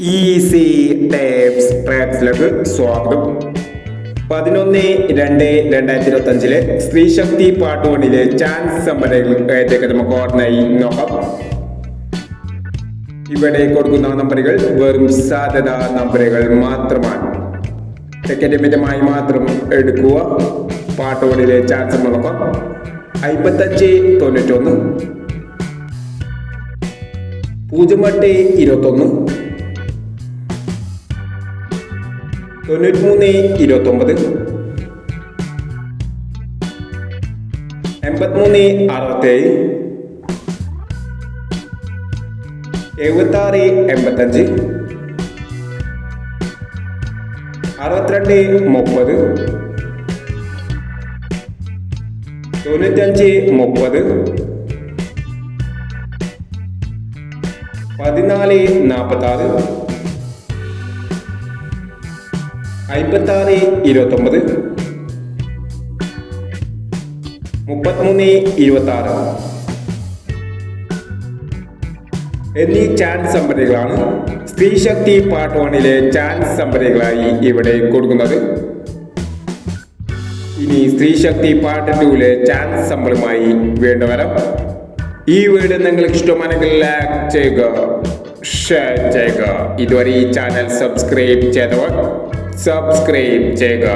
Easy tapes ട്രാക്സിലേക്ക് സ്വാഗതം. പതിനൊന്ന് രണ്ട് രണ്ടായിരത്തി ഇരുപത്തി അഞ്ചിലെ സ്ത്രീശക്തി പാർട്ട് വണ്ണിലെ ചാൻസ് സംഭരങ്ങളിലേക്ക് നമുക്ക് ഓർമ്മയായി നോക്കാം. ഇവിടെ കൊടുക്കുന്ന നമ്പറുകൾ വെറും സാധ്യത നമ്പറുകൾ മാത്രമാണ്. ടിക്കറ്റ് മിതമായി മാത്രം എടുക്കുക. പാർട്ട് വണ്ണിലെ ചാൻസ് നോക്കാം. അമ്പത്തഞ്ച് തൊണ്ണൂറ്റൊന്ന്. പൂജ്യം എട്ട് ഇരുപത്തൊന്ന്. തൊണ്ണൂറ്റിമൂന്ന് ഇരുപത്തൊമ്പത്. എൺപത്തിമൂന്ന് അറുപത്തേഴ്. എഴുപത്താറ് എൺപത്തഞ്ച്. അറുപത്തിരണ്ട് മുപ്പത്. തൊണ്ണൂറ്റഞ്ച് മുപ്പത്. പതിനാല് നാൽപ്പത്താറ് അമ്പത്താറ് ഇരുപത്തൊമ്പത്. മുപ്പത്തിമൂന്ന് ഇരുപത്തി ആറ് എന്നീ ചാൻസ് സംഭരണികളാണ് സ്ത്രീശക്തി പാർട്ട് വണ്ണിലെ ചാൻസ് സംഭരണികളായി ഇവിടെ കൊടുക്കുന്നത്. ഇനി സ്ത്രീ ശക്തി പാർട്ട് ടൂവിലെ ചാൻസ് സംഭരമായി വേണ്ടവരം ഈ വീഡിയോ നിങ്ങൾക്ക് ഇഷ്ടമാണെങ്കിൽ ലൈക്ക് ചെയ്യുക ഷെയർ ചെയ്യുക. ഇതുവരെ ഈ ചാനൽ സബ്സ്ക്രൈബ് ചെയ്തവർ സബ്സ്ക്രൈബ് ചെയ്യുക.